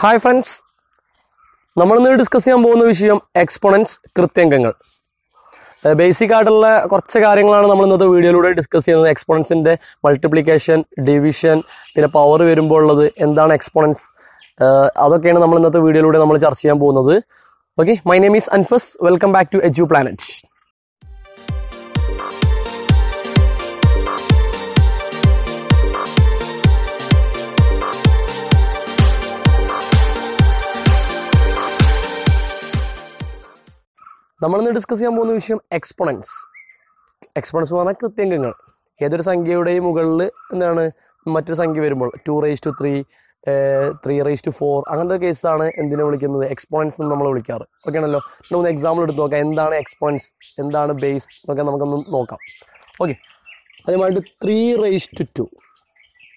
Hi friends നമ്മളിന്ന് discuss ചെയ്യാൻ പോകുന്ന വിഷയം എക്സ്പോണൻസ് കൃത്യംഗങ്ങൾ. ബേസിക് ആയിട്ടുള്ള കുറച്ച് കാര്യങ്ങളാണ് നമ്മൾ ഇന്നത്തെ വീഡിയോയിലൂടെ ഡിസ്കസ് ചെയ്യുന്നത്. എക്സ്പോണൻസിന്റെ മൾട്ടിപ്ലിക്കേഷൻ ഡിവിഷൻ പിന്നെ പവർ വരുമ്പോൾ ഉള്ളത് എന്താണ് എക്സ്പോണൻസ് അതൊക്കെയാണ് നമ്മൾ ഇന്നത്തെ വീഡിയോയിലൂടെ നമ്മൾ ചർച്ച ചെയ്യാൻ പോകുന്നത്. Okay my name is Anfas welcome back to Edu Planet നമ്മളിന്ന് ഡിസ്കസ് ചെയ്യാൻ പോകുന്ന വിഷയം എക്സ്പോണൻസ് എക്സ്പോണൻസ് എന്ന് പറഞ്ഞാൽ കൃത്യങ്കങ്ങൾ ഏതൊരു സംഖ്യയുടെയും മുകളിൽ എന്താണ്? മറ്റൊരു സംഖ്യ വരുമ്പോൾ two raise to three three raise to four അങ്ങനത്തെ കേസാണ് എന്തിനെ വിളിക്കുന്നത്? എക്സ്പോണൻസ് എന്ന് നമ്മൾ വിളിക്കാറ്. ഓക്കെ ആണല്ലോ? ഒന്ന് എക്സാമ്പിൾ എടുത്ത് നോക്കാം. എന്താണ് എക്സ്പോണൻസ് എന്താണ് ബേസ് എന്നൊക്കെ നമുക്കൊന്ന് നോക്കാം. ഓക്കെ അതുമായിട്ട് ത്രീ റേസ് ടു ടു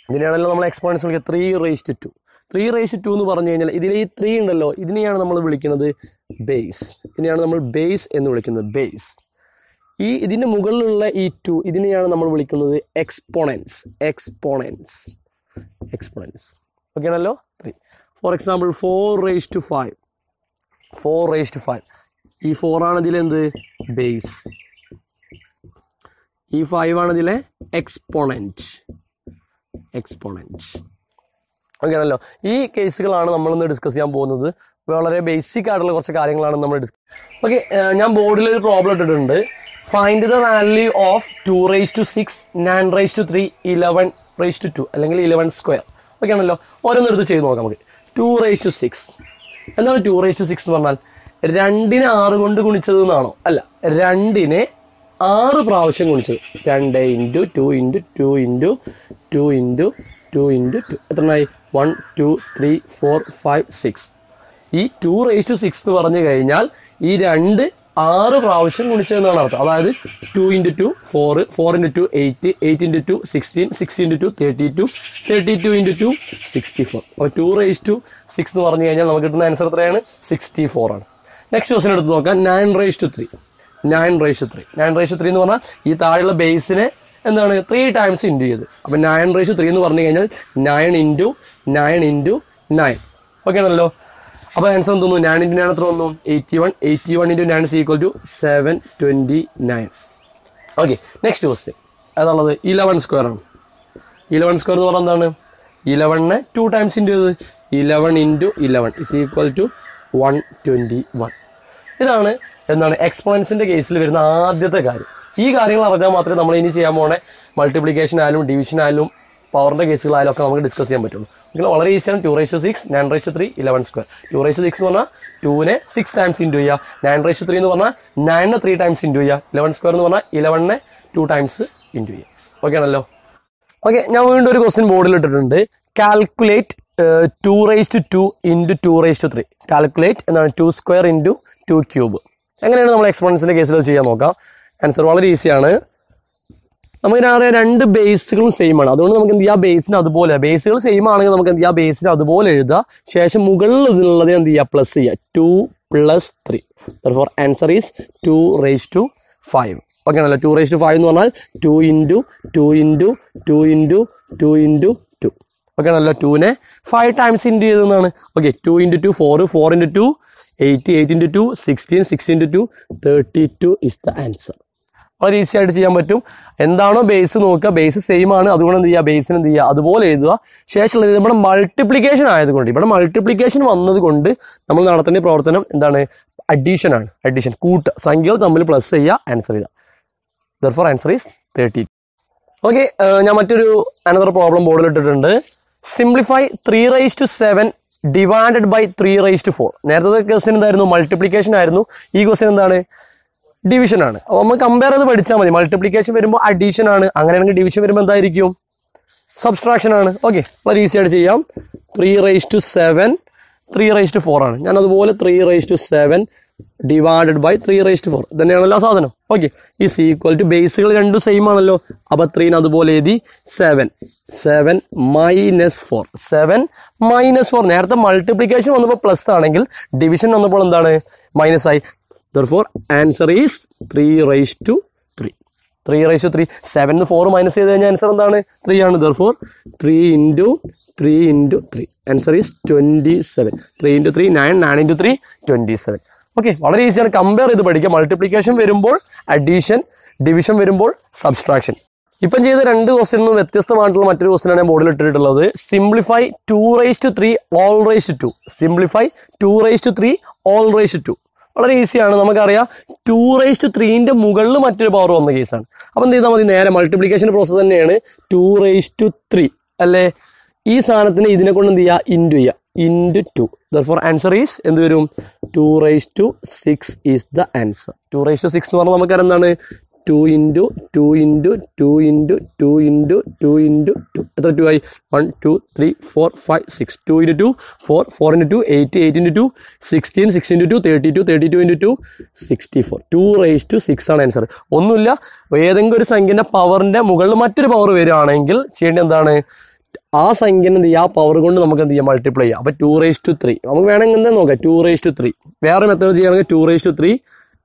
ഇതിനെയാണല്ലോ നമ്മൾ എക്സ്പോണൻസ് വിളിക്കുക. Three raise to two three raise to എന്ന് പറഞ്ഞു കഴിഞ്ഞാൽ ഇതിൽ ഈ ത്രീ ഉണ്ടല്ലോ. ഇതിനെയാണ് നമ്മൾ വിളിക്കുന്നത് ബേസ് ഇതിനെയാണ് നമ്മൾ ബേസ് എന്ന് വിളിക്കുന്നത് ബേസ് ഈ ഇതിന്റെ മുകളിലുള്ള ഈ ടു ഇതിനെയാണ് നമ്മൾ വിളിക്കുന്നത് എക്സ്പോണൻസ് എക്സ്പോണൻസ് എക്സ്പോണൻസ് ഓക്കെ ആണല്ലോ? Three for example four raise to five four raise to five ഈ ഇതിലെന്ത് ബേസ് ഈ ഫൈവ് ആണ് ഇതിലെ എക്സ്പോണന്റ് എക്സ്പോണന്റ് ഓക്കെ ആണല്ലോ? ഈ കേസുകളാണ് നമ്മളിന്ന് ഡിസ്കസ് ചെയ്യാൻ പോകുന്നത്. വളരെ ബേസിക് ആയിട്ടുള്ള കുറച്ച് കാര്യങ്ങളാണ് നമ്മൾ ഡിസ്കസ് ഓക്കെ ഞാൻ ബോർഡിൽ ഒരു പ്രോബ്ലം ഇട്ടിട്ടുണ്ട്. Find the value of two raise to six nine raise to three eleven raise to two അല്ലെങ്കിൽ ഇലവൻ സ്ക്വയർ ഓക്കെ ആണല്ലോ? ഓരോന്നെടുത്ത് ചെയ്ത് നോക്കാം നമുക്ക്. ടു റേസ് ടു സിക്സ് എന്താണ് ടു റേസ് ടു സിക്സ് എന്ന് പറഞ്ഞാൽ? രണ്ടിനെ ആറ് കൊണ്ട് ഗുണിച്ചത് എന്നാണോ? അല്ല രണ്ടിനെ ആറ് പ്രാവശ്യം ഗുണിച്ചത്. രണ്ട് into two into two into two into two into two എത്രണ്ണായി? One two three four five six ഈ ടു റേസ് ടു സിക്സ് എന്ന് പറഞ്ഞു കഴിഞ്ഞാൽ ഈ രണ്ട് ആറ് പ്രാവശ്യം ഗുണിച്ചതെന്നാണ് അർത്ഥം. അതായത് two into two four four into two eight eight into two sixteen six into two thirty two thirty two into two sixty four അപ്പോൾ ടു റേസ് ടു സിക്സ് എന്ന് പറഞ്ഞു കഴിഞ്ഞാൽ നമുക്ക് കിട്ടുന്ന ആൻസർ എത്രയാണ്? സിക്സ്റ്റി ഫോർ ആണ്. നെക്സ്റ്റ് ക്വസ്റ്റൻ എടുത്ത് നോക്കാം. Nine raise to three nine raise to three nine raise to three എന്ന് പറഞ്ഞാൽ ഈ താഴെയുള്ള ബേസിനെ എന്താണ്? ത്രീ ടൈംസ് ഇന്റു ചെയ്ത്. അപ്പോൾ നയൻ റേസ് ത്രീ എന്ന് പറഞ്ഞു കഴിഞ്ഞാൽ nine into nine into nine okay ആണല്ലോ? അപ്പോൾ ആൻസർ തോന്നുന്നു നയൻ ഇന്റു നയൻ എത്ര തോന്നുന്നു eighty one eighty one into nine equal to seven twenty nine okay next question ഏതാണുള്ളത് eleven square ആണ്. ഇലവൻ സ്ക്വയർ എന്ന് പറഞ്ഞാൽ എന്താണ്? ഇലവണിനെ ടു ടൈംസ് ഇന്റു ചെയ്ത് eleven into eleven is equal to one twenty one ഇതാണ് എന്താണ് എക്സ്പോണൻസിന്റെ കേസിൽ വരുന്ന ആദ്യത്തെ കാര്യം. ഈ കാര്യങ്ങൾ അറിഞ്ഞാൽ മാത്രമേ നമ്മൾ ഇനി ചെയ്യാൻ പോണേ. മൾട്ടിപ്ലിക്കേഷൻ ആയാലും ഡിവിഷൻ ആയാലും പവറിന്റെ കേസുകളായാലും ഒക്കെ നമുക്ക് ഡിസ്കസ് ചെയ്യാൻ പറ്റുള്ളൂ. നിങ്ങൾ വളരെ ഈസിയാണ് two ratio six nine ratio three eleven square two ratio six എന്ന് പറഞ്ഞാൽ ടൂനെ സിക്സ് ടൈംസ് ഇന്റു ചെയ്യുക. നയൻ റേഷ്യോ ത്രീ എന്ന് പറഞ്ഞാൽ നയനെ ത്രീ ടൈംസ് ഇന്റു ചെയ്യുക. ഇലവൻ സ്ക്വയർ എന്ന് പറഞ്ഞാൽ ഇലവനെ ടു ടൈംസ് ഇന്റു ചെയ്യുക. ഓക്കെ ആണല്ലോ? ഓക്കെ ഞാൻ വീണ്ടും ഒരു ക്വസ്റ്റ്യൻ ബോർഡിൽ ഇട്ടിട്ടുണ്ട്. Calculate two raise to into two raise to three calculate എന്താണ് two square into two cube എങ്ങനെയാണ് നമ്മൾ എക്സ്പോണൻസിന്റെ കേസിൽ ചെയ്യാൻ നോക്കാം? ആൻസർ വളരെ ഈസിയാണ് നമുക്ക് അറിയാം രണ്ട് ബേസുകളും സെയിം ആണ്. അതുകൊണ്ട് നമുക്ക് എന്ത് ചെയ്യാം? ബേസിന് അതുപോലെ ബേസുകൾ സെയിം ആണെങ്കിൽ നമുക്ക് എന്ത് ചെയ്യാം? ബേസിന് അതുപോലെ എഴുതുക. ശേഷം മുകളിൽ ഇതിനുള്ളത് എന്ത് ചെയ്യുക പ്ലസ് ചെയ്യുക. Two plus three four answer is two raise to five okay ആണല്ലോ. ടു റേസ് ടു ഫൈവ് എന്ന് പറഞ്ഞാൽ two into two into two into two into two okay ആണല്ലോ. ടുവിനെ five times into ചെയ്തെന്നാണ് okay two into two four four into two eight eight into two sixteen six into two thirty two is the answer വളരെ easy ആയിട്ട് ചെയ്യാൻ പറ്റും. എന്താണോ base നോക്കുക. Base same ആണ്. അതുകൊണ്ട് എന്ത് ചെയ്യുക? ബേസിന് എന്ത് ചെയ്യുക? അതുപോലെ എഴുതുക. ശേഷമുള്ളത് നമ്മുടെ മൾട്ടിപ്ലിക്കേഷൻ ആയതുകൊണ്ട് ഇവിടെ മൾട്ടിപ്ലിക്കേഷൻ വന്നതുകൊണ്ട് നമ്മൾ നടത്തേണ്ട പ്രവർത്തനം എന്താണ്? അഡീഷൻ ആണ്. അഡീഷൻ കൂട്ട്. സംഖ്യകൾ തമ്മിൽ പ്ലസ് ചെയ്യുക ആൻസർ ചെയ്യുക. Therefore answer is thirty okay ഞാൻ മറ്റൊരു അനദർ പ്രോബ്ലം ബോർഡിൽ ഇട്ടിട്ടുണ്ട്. Simplify three raise to seven divided by three raise to four നേരത്തെ ക്വസ്റ്റ്യൻ എന്തായിരുന്നു? മൾട്ടിപ്ലിക്കേഷൻ ആയിരുന്നു. ഈ ക്വസ്റ്റ്യൻ എന്താണ്? ഡിവിഷൻ ആണ്. നമ്മൾ കമ്പയർ ചെയ്ത് പഠിച്ചാൽ മതി. മൾട്ടിപ്ലിക്കേഷൻ വരുമ്പോൾ അഡീഷൻ ആണ്. അങ്ങനെയാണെങ്കിൽ ഡിവിഷൻ വരുമ്പോൾ എന്തായിരിക്കും? സബ്സ്ട്രാക്ഷൻ ആണ്. ഓക്കെ വളരെ ഈസി ആയിട്ട് ചെയ്യാം. Three raise to seven three raise to four ആണ്. ഞാൻ അതുപോലെ three raise to seven divided by three raise to four തന്നെയാണല്ലോ ആ സാധനം. ഓക്കെ ഈ സി ഈക്വൽ ടു ബേസുകൾ രണ്ടും സെയിം ആണല്ലോ. അപ്പോൾ ത്രീന് അതുപോലെ എഴുതി seven seven minus four seven minus four നേരത്തെ മൾട്ടിപ്ലിക്കേഷൻ വന്നപ്പോൾ പ്ലസ് ആണെങ്കിൽ ഡിവിഷൻ വന്നപ്പോൾ എന്താണ്? മൈനസ് ആയി. Therefore answer is three raise to three three raise to three seven four minus ചെയ്ത് കഴിഞ്ഞാൽ ആൻസർ എന്താണ്? ത്രീ ആണ്. Therefore three into three into three answer is twenty seven three into three nine nine into three twenty seven okay വളരെ ഈസിയാണ് compare ചെയ്ത് പഠിക്കുക. Multiplication വരുമ്പോൾ addition division വരുമ്പോൾ സബ്സ്ട്രാക്ഷൻ ഇപ്പം ചെയ്ത രണ്ട് ക്വസ്റ്റിൽ നിന്ന് വ്യത്യസ്തമായിട്ടുള്ള മറ്റൊരു ക്വസ്റ്റിനാണ് ബോർഡിൽ ഇട്ടിട്ടുള്ളത്. Simplify two raise to three all raise two simplify two raise to three all raise two വളരെ ഈസിയാണ്. നമുക്കറിയാം ടു റേസ് ടു ത്രീന്റെ മുകളിൽ മറ്റൊരു പവർ വന്ന കേസാണ് അപ്പം എന്ത് ചെയ്താൽ മതി? നേരെ മൾട്ടിപ്ലിക്കേഷൻ പ്രോസസ് തന്നെയാണ് ടു റേസ് ടു ത്രീ അല്ലേ? ഈ സാധനത്തിന് ഇതിനെ കൊണ്ട് എന്ത് ചെയ്യുക? ഇന്റു ചെയ്യുക. Into two therefore answer is എന്ത് വരും? Two raise to six is the answer two raise to six എന്ന് പറഞ്ഞാൽ നമുക്കറിയാം എന്താണ്? Two into two into two into two into two into two എത്ര ടു ആയി one two three four five six two into two four four into two eight eight into two sixteen six into two thirty two thirty two into two sixty four two raise to six ആണ് answer ഒന്നുമില്ല. ഏതെങ്കിലും ഒരു സംഖ്യന്റെ പവറിന്റെ മുകളിൽ മറ്റൊരു power വരികയാണെങ്കിൽ ചെയ്യേണ്ടത് എന്താണ്? ആ സംഖ്യ എന്ത് ചെയ്യുക? ആ പവർ കൊണ്ട് നമുക്ക് എന്ത് ചെയ്യാം? മൾട്ടിപ്ലൈ ചെയ്യാം. അപ്പോൾ ടു റേസ് ടു ത്രീ നമുക്ക് വേണമെങ്കിൽ എന്താ നോക്കാം? ടു റേസ് ടു ത്രീ വേറെ മെത്തേഡ് ചെയ്യുകയാണെങ്കിൽ two raise to three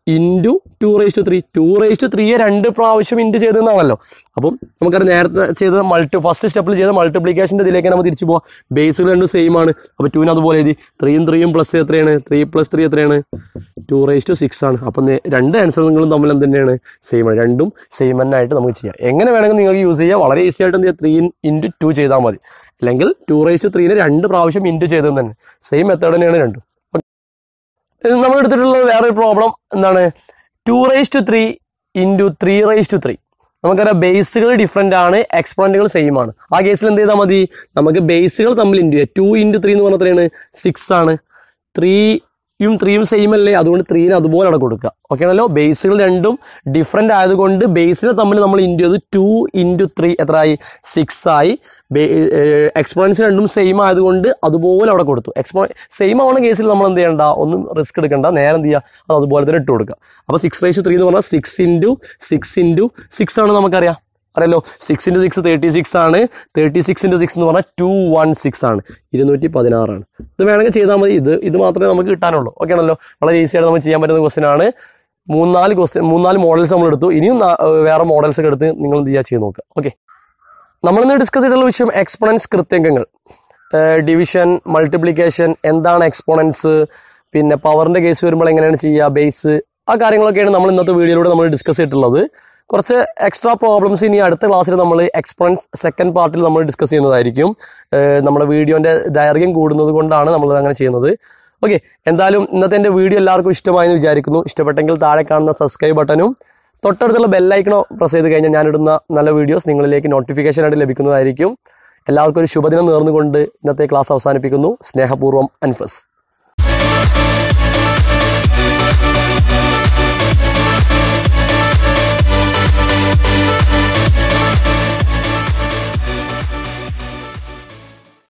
into two raise to three two raise to ത്രീയെ രണ്ട് പ്രാവശ്യം ഇന്റു ചെയ്തതെന്നാണല്ലോ. അപ്പം നമുക്കത് നേരത്തെ ചെയ്ത മൾട്ടി ഫസ്റ്റ് സ്റ്റെപ്പിൽ ചെയ്ത മൾട്ടിപ്ലിക്കേഷന്റെ ഇതിലേക്ക് നമ്മൾ തിരിച്ചു പോവാം. ബേസുകൾ രണ്ടും സെയിം ആണ്. അപ്പോൾ ടൂവിന് അതുപോലെ എഴുതി. ത്രീയും ത്രീയും പ്ലസ് എത്രയാണ്? ത്രീ പ്ലസ് ത്രീ എത്രയാണ്? ടു റേസ് ടു സിക്സ് ആണ്. അപ്പം രണ്ട് ആൻസറുകളും തമ്മിൽ എന്ത് തന്നെയാണ് സെയിം ആണ്. രണ്ടും സെയിം തന്നെ ആയിട്ട് നമുക്ക് ചെയ്യാം. എങ്ങനെ വേണമെങ്കിൽ നിങ്ങൾക്ക് യൂസ് ചെയ്യാം. വളരെ ഈസി ആയിട്ട് എന്ത് ചെയ്യുക ത്രീ ഇന്റു ടു ചെയ്താൽ മതി. അല്ലെങ്കിൽ ടു റേസ് ടു ത്രീനെ രണ്ട് പ്രാവശ്യം ഇന്റു ചെയ്തത് തന്നെ. സെയിം മെത്തേഡ് തന്നെയാണ് രണ്ടും. നമ്മൾ എടുത്തിട്ടുള്ള വേറെ പ്രോബ്ലം എന്താണ്? Two raise to three into three raise to three നമുക്കറിയാം ബേസുകൾ ഡിഫറെന്റ് ആണ് എക്സ്പോണന്റുകൾ സെയിം ആണ്. ആ കേസിൽ എന്ത് ചെയ്താൽ മതി? നമുക്ക് ബേസുകൾ തമ്മിൽ ഇന്റു ചെയ്യാം? ടു ഇന്റു ത്രീ എന്ന് പറഞ്ഞാൽ എത്രയാണ്? സിക്സ് ആണ്. ത്രീയും ത്രീയും സെയിം അല്ലേ? അതുകൊണ്ട് ത്രീന് അതുപോലെ അവിടെ കൊടുക്കുക. ഓക്കെ ആണല്ലോ? ബേസുകൾ രണ്ടും ഡിഫറെന്റ് ആയതുകൊണ്ട് ബേസിനെ തമ്മിൽ നമ്മൾ ഇന്റു ചെയ്ത് ടു ഇന്റു ത്രീ എത്ര ആയി. സിക്സ് ആയി എക്സ്പോണൻസ് രണ്ടും സെയിം ആയതുകൊണ്ട് അതുപോലെ അവിടെ കൊടുത്തു. എക്സ്പോ സെയിം ആവുന്ന കേസിൽ നമ്മൾ എന്ത് ചെയ്യണ്ട? ഒന്നും റിസ്ക് എടുക്കണ്ട. നേരെ എന്ത് ചെയ്യുക? അത് അതുപോലെ തന്നെ ഇട്ട് കൊടുക്കുക. അപ്പോൾ സിക്സ് റേസ് ത്രീ എന്ന് പറഞ്ഞാൽ six into six into six ആണ് നമുക്കറിയാം. അറിയാലോ six into six thirty six ആണ്. തേർട്ടി സിക്സ് ഇന്റു സിക്സ് എന്ന് പറഞ്ഞാൽ ടു വൺ സിക്സ് ആണ്. ഇരുന്നൂറ്റി പതിനാറാണ് ഇത് വേണമെങ്കിൽ ചെയ്താൽ മതി. ഇത് ഇത് മാത്രമേ നമുക്ക് കിട്ടാനുള്ളൂ. ഓക്കെ ആണല്ലോ? വളരെ ഈസി ആയിട്ട് നമുക്ക് ചെയ്യാൻ പറ്റുന്ന ക്വസ്റ്റ്യൻ ആണ്. മൂന്നാൽ ക്വസ്റ്റ്യൻ മൂന്നാൽ മോഡൽസ് നമ്മൾ എടുത്തു. ഇനിയും വേറെ മോഡൽസ് ഒക്കെ എടുത്ത് നിങ്ങൾ എന്ത് ചെയ്യാ ചെയ്ത് നോക്കുക. ഓക്കെ നമ്മളിന്ന് ഡിസ്കസ് ചെയ്തിട്ടുള്ള വിഷയം എക്സ്പോണൻസ് കൃത്യങ്കങ്ങൾ. ഡിവിഷൻ മൾട്ടിപ്ലിക്കേഷൻ എന്താണ് എക്സ്പോണൻസ് പിന്നെ പവറിന്റെ കേസ് വരുമ്പോൾ എങ്ങനെയാണ് ചെയ്യുക? ബേസ് ആ കാര്യങ്ങളൊക്കെയാണ് നമ്മൾ ഇന്നത്തെ വീഡിയോയിലൂടെ നമ്മൾ ഡിസ്കസ് ചെയ്തിട്ടുള്ളത്. കുറച്ച് എക്സ്ട്രാ പ്രോബ്ലംസ് ഇനി അടുത്ത ക്ലാസ്സിൽ നമ്മൾ എക്സ്പെറൻസ് സെക്കൻഡ് പാർട്ടിൽ നമ്മൾ ഡിസ്കസ് ചെയ്യുന്നതായിരിക്കും. നമ്മുടെ വീഡിയോന്റെ ദൈർഘ്യം കൂടുന്നത് കൊണ്ടാണ് നമ്മൾ അങ്ങനെ ചെയ്യുന്നത്. ഓക്കെ എന്തായാലും ഇന്നത്തെ എന്റെ വീഡിയോ എല്ലാവർക്കും ഇഷ്ടമായെന്ന് വിചാരിക്കുന്നു. ഇഷ്ടപ്പെട്ടെങ്കിൽ താഴെ കാണുന്ന സബ്സ്ക്രൈബ് ബട്ടനും തൊട്ടടുത്തുള്ള ബെല്ലൈക്കണോ പ്രസ് ചെയ്ത് കഴിഞ്ഞാൽ ഞാനിടുന്ന നല്ല വീഡിയോസ് നിങ്ങളിലേക്ക് നോട്ടിഫിക്കേഷൻ ആയിട്ട് ലഭിക്കുന്നതായിരിക്കും. എല്ലാവർക്കും ഒരു ശുഭദിനം നേർന്നുകൊണ്ട് ഇന്നത്തെ ക്ലാസ് അവസാനിപ്പിക്കുന്നു. സ്നേഹപൂർവം അൻഫസ്.